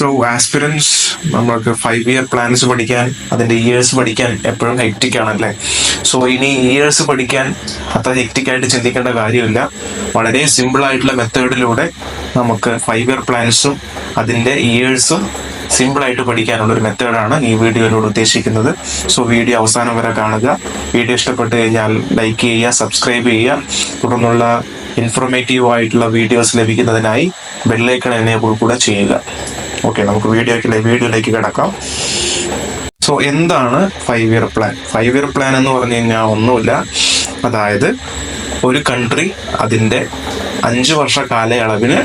So aspirants നമ്മൾക്ക് five year plans പഠിക്കാൻ അതിന്റെ ഇയേഴ്സ് പഠിക്കാൻ എപ്പോഴും ഹെക്റ്റിക് ആണല്ലേ സോ ഇനി ഇയേഴ്സ് പഠിക്കാൻ അത്ര ഹെക്റ്റിക് ആയിട്ട് ചിന്തിക്കേണ്ട കാര്യമില്ല. വളരെ സിമ്പിൾ ആയിട്ടുള്ള മെത്തേഡിലൂടെ നമുക്ക് ഫൈവ് ഇയർ പ്ലാൻസും അതിന്റെ ഇയേഴ്സും സിമ്പിൾ ആയിട്ട് പഠിക്കാനുള്ള ഒരു മെത്തേഡാണ് ഈ വീഡിയോയിലൂടെ ഉദ്ദേശിക്കുന്നത്. സോ വീഡിയോ അവസാനം വരെ കാണുക. വീഡിയോ ഇഷ്ടപ്പെട്ട് കഴിഞ്ഞാൽ ലൈക്ക് ചെയ്യുക സബ്സ്ക്രൈബ് ചെയ്യുക. തുടർന്നുള്ള ഇൻഫോർമേറ്റീവ് ആയിട്ടുള്ള വീഡിയോസ് ലഭിക്കുന്നതിനായി ബെല്ലൈക്കൺ എനേബിൾ കൂടെ ചെയ്യുക. ഓക്കെ നമുക്ക് വീഡിയോയ്ക്ക് വീഡിയോയിലേക്ക് കിടക്കാം. സോ എന്താണ് five year plan five year plan എന്ന് പറഞ്ഞു കഴിഞ്ഞാൽ ഒന്നുമില്ല. അതായത് ഒരു കൺട്രി അതിന്റെ അഞ്ച് വർഷ കാലയളവിന്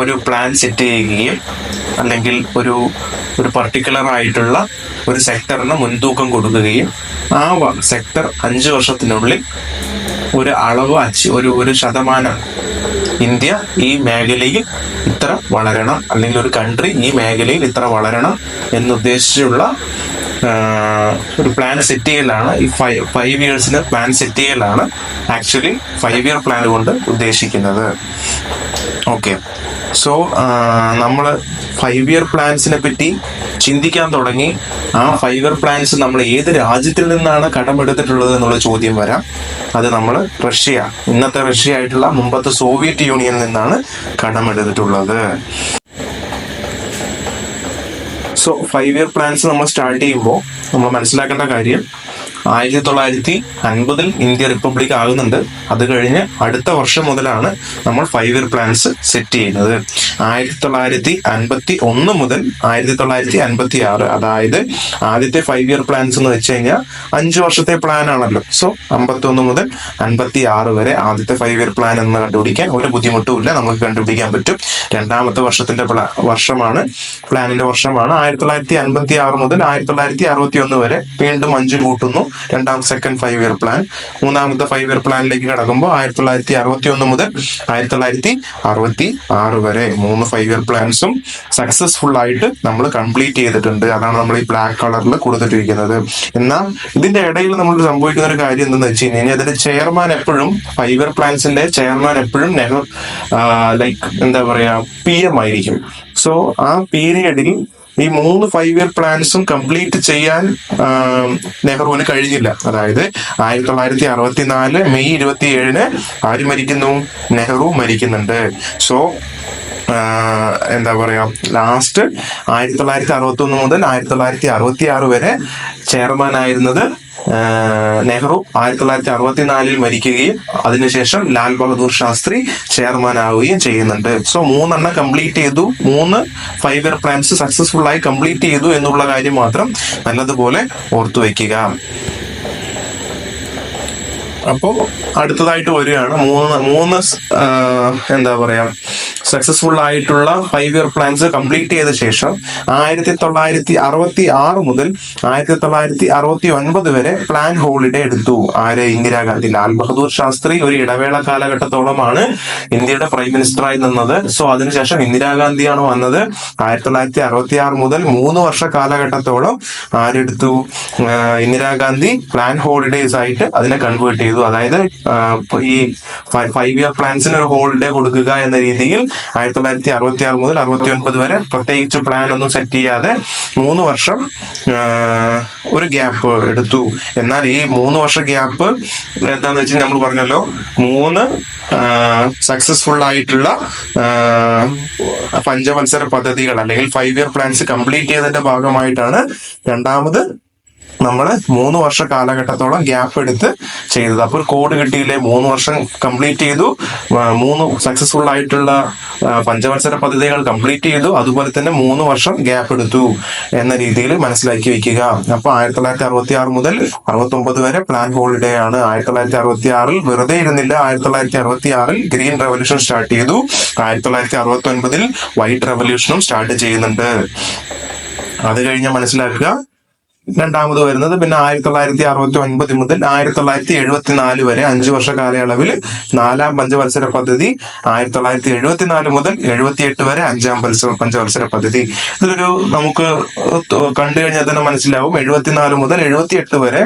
ഒരു പ്ലാൻ സെറ്റ് ചെയ്യുകയും അല്ലെങ്കിൽ ഒരു ഒരു പർട്ടിക്കുലർ ആയിട്ടുള്ള ഒരു സെക്ടറിന് മുൻതൂക്കം കൊടുക്കുകയും ആ സെക്ടർ അഞ്ച് വർഷത്തിനുള്ളിൽ ഒരു അളവ് അച്ച് ഒരു ഒരു ശതമാനം ഇന്ത്യ ഈ മേഖലയിൽ വളരണം. അല്ലെങ്കിൽ ഒരു കൺട്രി ഈ മേഖലയിൽ ഇത്ര വളരണം എന്നുദ്ദേശിച്ചുള്ള ഒരു പ്ലാൻ സെറ്റ് ചെയ്യലാണ്. ഈ ഫൈവ് ഫൈവ് ഇയേഴ്സിന് പ്ലാൻ സെറ്റ് ചെയ്യലാണ് ആക്ച്വലി ഫൈവ് ഇയർ പ്ലാൻ കൊണ്ട് ഉദ്ദേശിക്കുന്നത്. ഓക്കെ സോ നമ്മൾ ഫൈവ് ഇയർ പ്ലാൻസിനെ പറ്റി ചിന്തിക്കാൻ തുടങ്ങി. ആ ഫൈവ് ഇയർ പ്ലാൻസ് നമ്മൾ ഏത് രാജ്യത്തിൽ നിന്നാണ് കടമെടുത്തിട്ടുള്ളത് എന്നുള്ള ചോദ്യം വരാം. അത് നമ്മൾ റഷ്യ ഇന്നത്തെ റഷ്യ ആയിട്ടുള്ള മുമ്പത്തെ സോവിയറ്റ് യൂണിയനിൽ നിന്നാണ് കടമെടുത്തിട്ടുള്ളത്. സോ ഫൈവ് ഇയർ പ്ലാൻസ് നമ്മൾ സ്റ്റാർട്ട് ചെയ്യുമ്പോൾ നമ്മൾ മനസ്സിലാക്കേണ്ട കാര്യം ആയിരത്തി തൊള്ളായിരത്തി അൻപതിൽ ഇന്ത്യ റിപ്പബ്ലിക് ആകുന്നുണ്ട്. അത് കഴിഞ്ഞ് അടുത്ത വർഷം മുതലാണ് നമ്മൾ ഫൈവ് ഇയർ പ്ലാൻസ് സെറ്റ് ചെയ്യുന്നത്. ആയിരത്തി തൊള്ളായിരത്തി അൻപത്തി ഒന്ന് മുതൽ ആയിരത്തി തൊള്ളായിരത്തി അൻപത്തി ആറ് അതായത് ആദ്യത്തെ ഫൈവ് ഇയർ പ്ലാൻസ് എന്ന് വെച്ച് കഴിഞ്ഞാൽ അഞ്ച് വർഷത്തെ പ്ലാൻ ആണല്ലോ. സോ അമ്പത്തി ഒന്ന് മുതൽ അൻപത്തി ആറ് വരെ ആദ്യത്തെ ഫൈവ് ഇയർ പ്ലാൻ എന്ന് കണ്ടുപിടിക്കാൻ ഒരു ബുദ്ധിമുട്ടുമില്ല നമുക്ക് കണ്ടുപിടിക്കാൻ പറ്റും. രണ്ടാമത്തെ വർഷത്തിന്റെ വർഷമാണ് പ്ലാനിന്റെ വർഷമാണ് ആയിരത്തി തൊള്ളായിരത്തി അൻപത്തി ആറ് മുതൽ ആയിരത്തി തൊള്ളായിരത്തി അറുപത്തി ഒന്ന് വരെ വീണ്ടും അഞ്ച് കൂട്ടുന്നു. രണ്ടാം സെക്കൻഡ് ഫൈവ് ഇയർ പ്ലാൻ മൂന്നാമത്തെ ഫൈവ് ഇയർ പ്ലാനിലേക്ക് കടക്കുമ്പോൾ ആയിരത്തി തൊള്ളായിരത്തി അറുപത്തി ഒന്ന് മുതൽ ആയിരത്തി തൊള്ളായിരത്തി അറുപത്തി ആറ് വരെ മൂന്ന് ഫൈവ് ഇയർ പ്ലാൻസും സക്സസ്ഫുൾ ആയിട്ട് നമ്മൾ കംപ്ലീറ്റ് ചെയ്തിട്ടുണ്ട്. അതാണ് നമ്മൾ ഈ ബ്ലാക്ക് കളറിൽ കൊടുത്തിട്ടിരിക്കുന്നത്. എന്നാൽ ഇതിന്റെ ഇടയിൽ നമ്മൾ സംഭവിക്കുന്ന ഒരു കാര്യം എന്തെന്ന് വെച്ച് കഴിഞ്ഞാൽ അതിന്റെ ചെയർമാൻ എപ്പോഴും ഫൈവ് ഇയർ പ്ലാൻസിന്റെ ചെയർമാൻ എപ്പോഴും ലൈക്ക് എന്താ പറയാ പി എം ആയിരിക്കും. സോ ആ പീരിയഡിൽ ഈ മൂന്ന് ഫൈവ് ഇയർ പ്ലാൻസും കംപ്ലീറ്റ് ചെയ്യാൻ നെഹ്റുവിന് കഴിഞ്ഞില്ല. അതായത് ആയിരത്തി തൊള്ളായിരത്തി അറുപത്തിനാല് മെയ് ഇരുപത്തി ഏഴിന് ആര് മരിക്കുന്നു? നെഹ്റു മരിക്കുന്നുണ്ട്. സോ എന്താ പറയാ ലാസ്റ്റ് ആയിരത്തി തൊള്ളായിരത്തി അറുപത്തി ഒന്ന് മുതൽ ആയിരത്തി തൊള്ളായിരത്തി അറുപത്തി ആറ് വരെ ചെയർമാൻ ആയിരുന്നത് നെഹ്റു. ആയിരത്തി തൊള്ളായിരത്തി അറുപത്തിനാലിൽ മരിക്കുകയും അതിനുശേഷം ലാൽ ബഹദൂർ ശാസ്ത്രി ചെയർമാൻ ആവുകയും ചെയ്യുന്നുണ്ട്. സോ മൂന്നെണ്ണം കംപ്ലീറ്റ് ചെയ്തു. മൂന്ന് ഫൈവ് ഇയർ പ്ലാൻസ് സക്സസ്ഫുൾ ആയി കംപ്ലീറ്റ് ചെയ്തു എന്നുള്ള കാര്യം മാത്രം നല്ലതുപോലെ ഓർത്തു വയ്ക്കുക അപ്പോൾ അടുത്തതായിട്ട് വരികയാണ്. മൂന്ന് മൂന്ന് എന്താ പറയാ സക്സസ്ഫുൾ ആയിട്ടുള്ള ഫൈവ് ഇയർ പ്ലാൻസ് കംപ്ലീറ്റ് ചെയ്ത ശേഷം ആയിരത്തി തൊള്ളായിരത്തി അറുപത്തി ആറ് മുതൽ ആയിരത്തി തൊള്ളായിരത്തി അറുപത്തി ഒൻപത് വരെ പ്ലാൻ ഹോളിഡേ എടുത്തു. ആര് ഇന്ദിരാഗാന്ധി ലാൽ ബഹദൂർ ശാസ്ത്രി ഒരു ഇടവേള കാലഘട്ടത്തോളമാണ് ഇന്ത്യയുടെ പ്രൈം മിനിസ്റ്ററായി നിന്നത്. സോ അതിനുശേഷം ഇന്ദിരാഗാന്ധിയാണ് വന്നത്. ആയിരത്തി തൊള്ളായിരത്തി അറുപത്തി ആറ് മുതൽ മൂന്ന് വർഷ കാലഘട്ടത്തോളം ആരെടുത്തു? ഇന്ദിരാഗാന്ധി പ്ലാൻ ഹോളിഡേസ് ആയിട്ട് അതിനെ കൺവേർട്ട് ചെയ്തു. അതായത് ഈ ഫൈവ് ഇയർ പ്ലാൻസിന് ഒരു ഹോളിഡേ കൊടുക്കുക എന്ന രീതിയിൽ ആയിരത്തി തൊള്ളായിരത്തി അറുപത്തി ആറ് മുതൽ അറുപത്തി ഒൻപത് വരെ പ്രത്യേകിച്ച് പ്ലാൻ ഒന്നും സെറ്റ് ചെയ്യാതെ മൂന്ന് വർഷം ഒരു ഗ്യാപ്പ് എടുത്തു. എന്നാൽ ഈ മൂന്ന് വർഷ ഗ്യാപ്പ് എന്താന്ന് വെച്ചാൽ നമ്മൾ പറഞ്ഞല്ലോ മൂന്ന് സക്സസ്ഫുൾ ആയിട്ടുള്ള പഞ്ചവത്സര പദ്ധതികൾ അല്ലെങ്കിൽ ഫൈവ് ഇയർ പ്ലാൻസ് കംപ്ലീറ്റ് ചെയ്തതിന്റെ ഭാഗമായിട്ടാണ് രണ്ടാമത് നമ്മൾ മൂന്ന് വർഷ കാലഘട്ടത്തോളം ഗ്യാപ്പ് എടുത്ത് ചെയ്തത്. അപ്പോൾ കോഡ് കിട്ടിയില്ലേ? മൂന്ന് വർഷം കംപ്ലീറ്റ് ചെയ്തു. മൂന്ന് സക്സസ്ഫുൾ ആയിട്ടുള്ള പഞ്ചവത്സര പദ്ധതികൾ കംപ്ലീറ്റ് ചെയ്തു. അതുപോലെ തന്നെ മൂന്ന് വർഷം ഗ്യാപ്പ് എടുത്തു എന്ന രീതിയിൽ മനസ്സിലാക്കി വെക്കുക. അപ്പോൾ ആയിരത്തി തൊള്ളായിരത്തി അറുപത്തി ആറ് മുതൽ അറുപത്തി ഒമ്പത് വരെ പ്ലാൻ ഹോളിഡേ ആണ്. ആയിരത്തി തൊള്ളായിരത്തി അറുപത്തി ആറിൽ വെറുതെ ഇരുന്നില്ല. ആയിരത്തി തൊള്ളായിരത്തി അറുപത്തി ആറിൽ ഗ്രീൻ റെവല്യൂഷൻ സ്റ്റാർട്ട് ചെയ്തു. ആയിരത്തി തൊള്ളായിരത്തി അറുപത്തി ഒൻപതിൽ വൈറ്റ് റെവല്യൂഷനും സ്റ്റാർട്ട് ചെയ്യുന്നുണ്ട്. അത് കഴിഞ്ഞ് മനസ്സിലാക്കുക. രണ്ടാമത് വരുന്നത് പിന്നെ ആയിരത്തി തൊള്ളായിരത്തി അറുപത്തി ഒൻപത് മുതൽ ആയിരത്തി തൊള്ളായിരത്തി എഴുപത്തിനാല് വരെ അഞ്ചു വർഷ കാലയളവിൽ നാലാം പഞ്ചവത്സര പദ്ധതി ആയിരത്തി തൊള്ളായിരത്തി എഴുപത്തിനാല് മുതൽ എഴുപത്തിയെട്ട് വരെ അഞ്ചാം പത്സ പഞ്ചവത്സര പദ്ധതി. ഇതിലൊരു നമുക്ക് കണ്ടു കഴിഞ്ഞാൽ തന്നെ മനസ്സിലാവും. എഴുപത്തിനാല് മുതൽ എഴുപത്തിയെട്ട് വരെ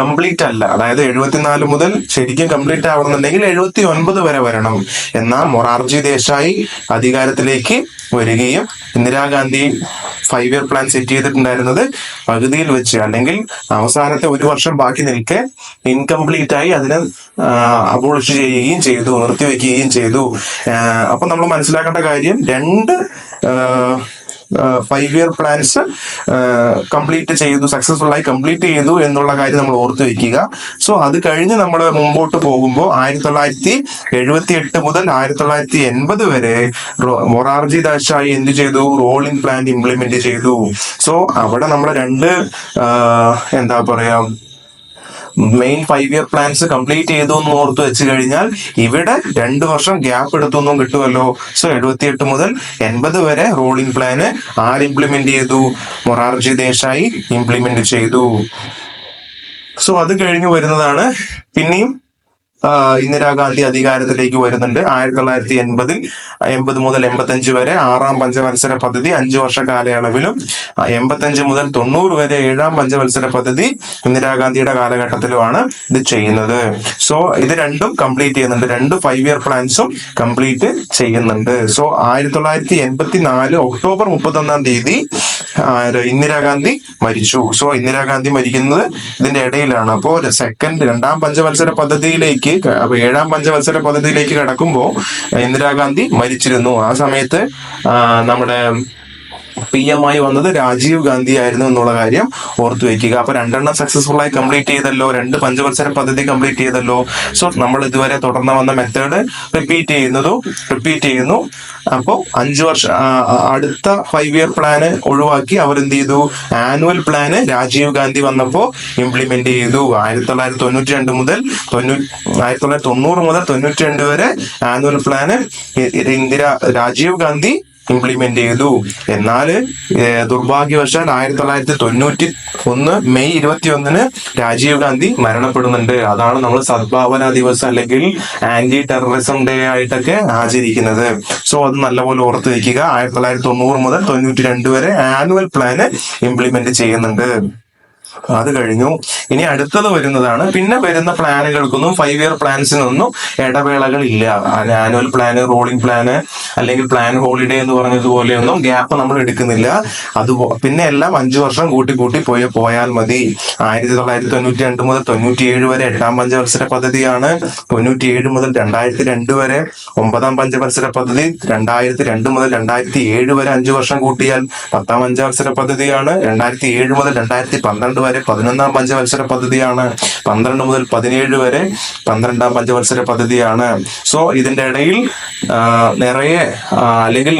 കംപ്ലീറ്റ് അല്ല. അതായത് എഴുപത്തിനാല് മുതൽ ശരിക്കും കംപ്ലീറ്റ് ആവണമെന്നുണ്ടെങ്കിൽ എഴുപത്തി ഒൻപത് വരെ വരണം. എന്നാൽ മൊറാർജി ദേശായി അധികാരത്തിലേക്ക് വരികയും Indira Gandhi five year plan set ചെയ്തിട്ടുണ്ടായിരുന്നത് പകുതിയിൽ വെച്ച് അല്ലെങ്കിൽ അവസാനത്തെ ഒരു വർഷം ബാക്കി നിൽക്കെ ഇൻകംപ്ലീറ്റ് ആയി അതിനെ അബോളിഷ് ചെയ്യുകയും ചെയ്തു നിർത്തിവെക്കുകയും ചെയ്തു. അപ്പൊ നമ്മൾ മനസ്സിലാക്കേണ്ട കാര്യം രണ്ട് ഫൈവ് ഇയർ പ്ലാൻസ് കംപ്ലീറ്റ് ചെയ്തു സക്സസ്ഫുൾ ആയി കംപ്ലീറ്റ് ചെയ്തു എന്നുള്ള കാര്യം നമ്മൾ ഓർത്തു വെക്കുക. സോ അത് കഴിഞ്ഞ് നമ്മൾ മുമ്പോട്ട് പോകുമ്പോൾ ആയിരത്തി തൊള്ളായിരത്തി എഴുപത്തി എട്ട് മുതൽ ആയിരത്തി തൊള്ളായിരത്തി എൺപത് വരെ മൊറാർജി ദാശായി എന്ത് ചെയ്തു? റോളിംഗ് പ്ലാൻ ഇംപ്ലിമെന്റ് ചെയ്തു. സോ അവിടെ നമ്മൾ രണ്ട് എന്താ പറയാ main five year plans complete ചെയ്തു എന്ന് ഓർത്ത് വെച്ച് കഴിഞ്ഞാൽ ഇവിടെ രണ്ട് വർഷം ഗ്യാപ്പ് എടുത്തൊന്നും കിട്ടുമല്ലോ. സോ എഴുപത്തിയെട്ട് മുതൽ എൺപത് വരെ റോളിംഗ് പ്ലാന് ആര് ഇംപ്ലിമെന്റ് ചെയ്തു? മൊറാർജി ദേശായി ഇംപ്ലിമെന്റ് ചെയ്തു. സോ അത് കഴിഞ്ഞു വരുന്നതാണ്. പിന്നെയും ഇന്ദിരാഗാന്ധി അധികാരത്തിലേക്ക് വരുന്നുണ്ട്. ആയിരത്തി തൊള്ളായിരത്തി എൺപതിൽ എൺപത് മുതൽ എൺപത്തഞ്ച് വരെ ആറാം പഞ്ചവത്സര പദ്ധതി അഞ്ചു വർഷ കാലയളവിലും എൺപത്തഞ്ച് മുതൽ തൊണ്ണൂറ് വരെ ഏഴാം പഞ്ചവത്സര പദ്ധതി ഇന്ദിരാഗാന്ധിയുടെ കാലഘട്ടത്തിലുമാണ് ഇത് ചെയ്യുന്നത്. സോ ഇത് രണ്ടും കംപ്ലീറ്റ് ചെയ്യുന്നുണ്ട്. രണ്ട് ഫൈവ് ഇയർ പ്ലാൻസും കംപ്ലീറ്റ് ചെയ്യുന്നുണ്ട്. സോ ആയിരത്തി തൊള്ളായിരത്തി എൺപത്തി നാല് ഒക്ടോബർ മുപ്പത്തൊന്നാം തീയതി ഇന്ദിരാഗാന്ധി മരിച്ചു. സോ ഇന്ദിരാഗാന്ധി മരിക്കുന്നത് ഇതിന്റെ ഇടയിലാണ്. അപ്പോ സെക്കൻഡ് രണ്ടാം പഞ്ചവത്സര പദ്ധതിയിലേക്ക് ക- അപ്പൊ ഏഴാം പഞ്ചവത്സര പദ്ധതിയിലേക്ക് കടക്കുമ്പോൾ ഇന്ദിരാഗാന്ധി മരിച്ചിരുന്നു. ആ സമയത്ത് നമ്മുടെ പി എം ആയി വന്നത് രാജീവ് ഗാന്ധി ആയിരുന്നു എന്നുള്ള കാര്യം ഓർത്തു വെക്കുക. അപ്പൊ രണ്ടെണ്ണം സക്സസ്ഫുൾ ആയി കംപ്ലീറ്റ് ചെയ്തല്ലോ രണ്ട് പഞ്ചവത്സര പദ്ധതി കംപ്ലീറ്റ് ചെയ്തല്ലോ. സോ നമ്മൾ ഇതുവരെ തുടർന്ന് വന്ന മെത്തേഡ് റിപ്പീറ്റ് ചെയ്യുന്നതും റിപ്പീറ്റ് ചെയ്യുന്നു. അപ്പോൾ അഞ്ചു വർഷം അടുത്ത ഫൈവ് ഇയർ പ്ലാന് ഒഴിവാക്കി അവർ എന്ത് ചെയ്തു? ആനുവൽ പ്ലാന് രാജീവ് ഗാന്ധി വന്നപ്പോൾ ഇംപ്ലിമെന്റ് ചെയ്തു. ആയിരത്തി തൊള്ളായിരത്തി തൊണ്ണൂറ്റി രണ്ട് മുതൽ തൊണ്ണൂറ്റി ആയിരത്തി തൊള്ളായിരത്തി തൊണ്ണൂറ് മുതൽ തൊണ്ണൂറ്റി രണ്ട് വരെ annual plan Indira Rajiv Gandhi implement ചെയ്തു. എന്നാൽ ദുർഭാഗ്യവശാൽ ആയിരത്തി തൊള്ളായിരത്തി തൊണ്ണൂറ്റി ഒന്ന് മെയ് ഇരുപത്തി ഒന്നിന് രാജീവ് ഗാന്ധി മരണപ്പെടുന്നുണ്ട്. അതാണ് നമ്മൾ സദ്ഭാവന ദിവസം അല്ലെങ്കിൽ ആന്റി ടെററിസം ഡേ ആയിട്ടൊക്കെ ആചരിക്കുന്നത്. സോ അത് നല്ലപോലെ ഓർത്ത് വെക്കുക. ആയിരത്തി തൊള്ളായിരത്തി തൊണ്ണൂറ് മുതൽ തൊണ്ണൂറ്റി രണ്ട് വരെ ആനുവൽ പ്ലാന് ഇംപ്ലിമെന്റ് ചെയ്യുന്നുണ്ട്. അത് കഴിഞ്ഞു. ഇനി അടുത്തത് വരുന്നതാണ്. പിന്നെ വരുന്ന പ്ലാനുകൾക്കൊന്നും ഫൈവ് ഇയർ പ്ലാൻസിനൊന്നും ഇടവേളകൾ ഇല്ല. ആനുവൽ പ്ലാന് റോളിംഗ് പ്ലാന് അല്ലെങ്കിൽ പ്ലാൻ ഹോളിഡേ എന്ന് പറഞ്ഞതുപോലെയൊന്നും ഗ്യാപ്പ് നമ്മൾ എടുക്കുന്നില്ല. അത് പിന്നെ എല്ലാം അഞ്ചു വർഷം കൂട്ടി കൂട്ടി പോയ പോയാൽ മതി. ആയിരത്തി തൊള്ളായിരത്തി തൊണ്ണൂറ്റി രണ്ട് മുതൽ തൊണ്ണൂറ്റിയേഴ് വരെ എട്ടാം പഞ്ചവത്സര പദ്ധതിയാണ്. തൊണ്ണൂറ്റിയേഴ് മുതൽ രണ്ടായിരത്തി രണ്ട് വരെ ഒമ്പതാം പഞ്ചവത്സര പദ്ധതി. രണ്ടായിരത്തി രണ്ട് മുതൽ രണ്ടായിരത്തി ഏഴ് വരെ അഞ്ചു വർഷം കൂട്ടിയാൽ പത്താം പഞ്ചവത്സര പദ്ധതിയാണ്. രണ്ടായിരത്തി ഏഴ് മുതൽ രണ്ടായിരത്തി പന്ത്രണ്ട് വരെ പതിനൊന്നാം പഞ്ചവത്സര പദ്ധതിയാണ്. പന്ത്രണ്ട് മുതൽ പതിനേഴ് വരെ പന്ത്രണ്ടാം പഞ്ചവത്സര പദ്ധതിയാണ്. സോ ഇതിന്റെ ഇടയിൽ നിറയെ അല്ലെങ്കിൽ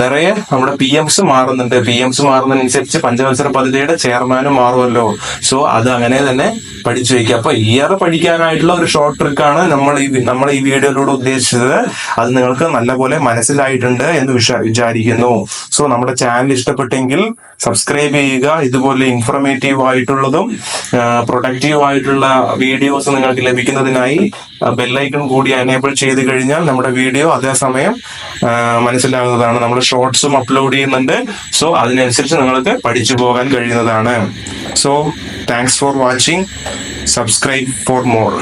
നിറയെ നമ്മുടെ പി എംസ് മാറുന്നുണ്ട്. പി എംസ് മാറുന്നതിനനുസരിച്ച് പഞ്ചവത്സര പദ്ധതിയുടെ ചെയർമാനും മാറുമല്ലോ. സോ അത് അങ്ങനെ തന്നെ പഠിച്ചു വയ്ക്കുക. അപ്പൊ ഇയർ പഠിക്കാനായിട്ടുള്ള ഒരു ഷോർട്ട് ട്രിക്കാണ് നമ്മൾ ഈ നമ്മൾ ഈ വീഡിയോയിലൂടെ ഉദ്ദേശിച്ചത്. അത് നിങ്ങൾക്ക് നല്ലപോലെ മനസ്സിലായിട്ടുണ്ട് എന്ന് വിചാരിക്കുന്നു. സോ നമ്മുടെ ചാനൽ ഇഷ്ടപ്പെട്ടെങ്കിൽ സബ്സ്ക്രൈബ് ചെയ്യുക. ഇതുപോലെ ഇൻഫർമേറ്റീവ് ആയിട്ടുള്ളതും പ്രൊഡക്റ്റീവ് ആയിട്ടുള്ള വീഡിയോസ് നിങ്ങൾക്ക് ലഭിക്കുന്നതിനായി ബെല്ലൈക്കൺ കൂടി എനേബിൾ ചെയ്ത് കഴിഞ്ഞാൽ നമ്മുടെ വീഡിയോ അതേസമയം മനസ്സിലാകുന്നതാണ്. നമ്മൾ ഷോർട്സും അപ്ലോഡ് ചെയ്യുന്നുണ്ട്. സോ അതിനനുസരിച്ച് നിങ്ങൾക്ക് പഠിച്ചു പോകാൻ കഴിയുന്നതാണ്. So thanks for watching subscribe for more